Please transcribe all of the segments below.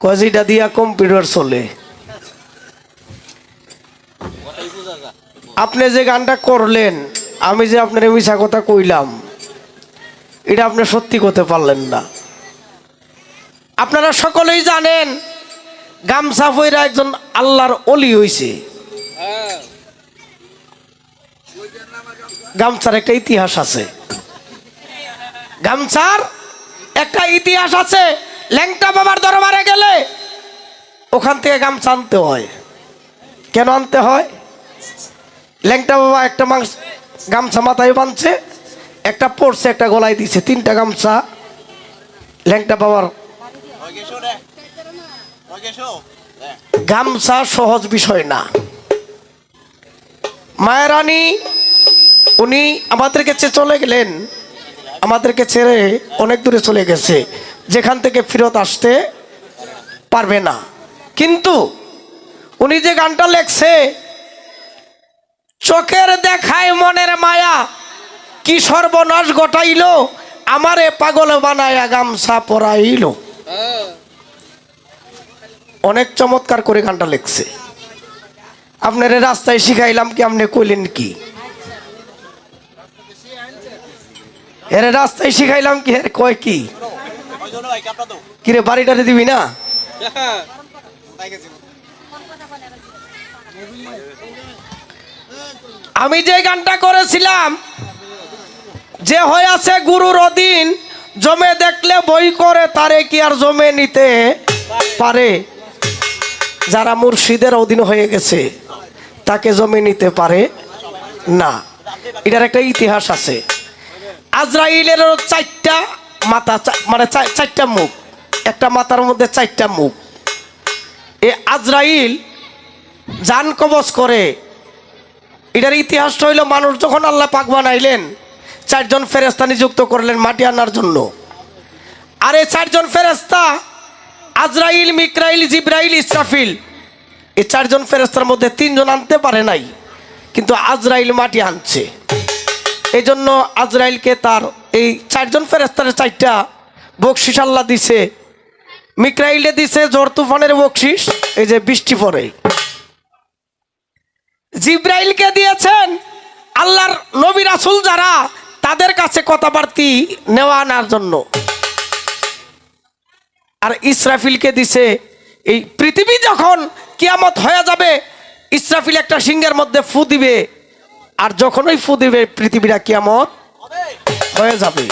কজিটা দিয়া কম্পিউটার চলে। আপনি যে গানটা করলেন, আমি যে আপনার মিশা কথা কইলাম, এটা আপনি সত্যি করতে পারলেন না। আপনারা সকলেই জানেন, গামছা ফইরা একজন আল্লাহর অলি হইছে। গামছার একটা ইতিহাস আছে। গামছার একটা ইতিহাস আছে। ল্যাংটা বাবার দরবারে গেলে ওখান থেকে গামছা আনতে হয়। কেন আনতে হয়? ল্যাংটা বাবা একটা মাংস গামছা মাথায় বাঁধছে, একটা পড়ছে একটা গলায় দিছে, তিনটা গামছা। ল্যাংটা বাবার গামছা সহজ বিষয় না। মায়েরানি উনি আমাদেরকে ছেড়ে চলে গেলেন। আমাদেরকে ছেড়ে অনেক দূরে চলে গেছে। যেখান থেকে ফেরত আসতে পারবে না। কিন্তু উনি যে গানটা লেখছে, চোখের দেখায় মনের মায়া, কি সর্বনাশ ঘটাইল, আমারে পাগল বানায়া গামছা পরাইল। অনেক চমৎকার করে গানটা লেখছে। আপনার রাস্তায় শিখাইলাম কি আপনি কইলেন কি? এর রাস্তায় শিখাইলাম কি, এর কয় কি? কিরে বাড়িটারে দিবি না? আমি যে গানটা করেছিলাম, যে হয়ে আছে গুরুর অধীন, জমে দেখলে বই করে, তারে কি আর জমে নিতে পারে? যারা মুর্শিদের অধীন হয়ে গেছে, তাকে জমে নিতে পারে না। এটার একটা ইতিহাস আছে। আজরাইলের চারটা মাথা মানে চারটা মুখ। একটা মাথার মধ্যে চারটা মুখ। এ আজরাইল জান কবচ করে। এটার ইতিহাসটা হইল মানুষ যখন আল্লাহ পাক বানাইলেন, চারজন ফেরেস্তা নিযুক্ত করলেন মাটি আনার জন্য। আর এই চারজন ফেরেস্তা আজরাইল, মিকরাইল, জিব্রাইল, ইসরাফিল এই চারজন ফেরেস্তার মধ্যে তিনজন আনতে পারে নাই, কিন্তু আজরাইল মাটি আনছে। এই জন্য আজরাইলকে তার এই চারজন ফেরেস্তার চারটা বকশিস আল্লাহ দিছে। মিকরাইলে দিছে জোর তুফানের বকশিস এই যে বৃষ্টি পড়ে জিব্রাইলকে দিয়েছেন আল্লাহর নবী রাসুল যারা, তাদের কাছে কথাবার্তি নেওয়া আনার জন্য। আর ইসরাফিলকে দিছে, এই পৃথিবী যখন কিয়ামত হয়ে যাবে, ইসরাফিল একটা সিংহের মধ্যে ফু দিবে। আর যখন ওই ফু দিবে, পৃথিবীটা কিয়ামত হয়ে যাবে।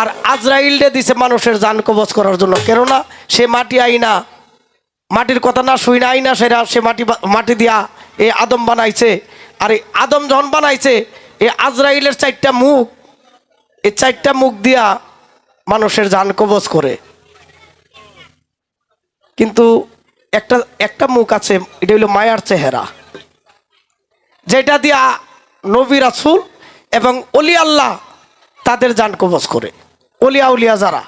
আর আজরাইলরে দিছে মানুষের জান কবচ করার জন্য। কেননা সে মাটি আইনা, মাটির কথা না শুই না, আইনা সেরা সে মাটি মাটি দিয়া এ আদম বানাইছে। আর এই আদম যখন বানাইছে, এ আজরাইলের চারটা মুখ এই চারটা মুখ দিয়া মানুষের জান কবচ করে। কিন্তু একটা একটা মুখ আছে, এটা হলো মায়ার চেহারা। যেটা দিয়া নবী রাসুল এবং অলি আল্লাহ তাদের জান কবচ করে। অলিয়া উলিয়া যারা।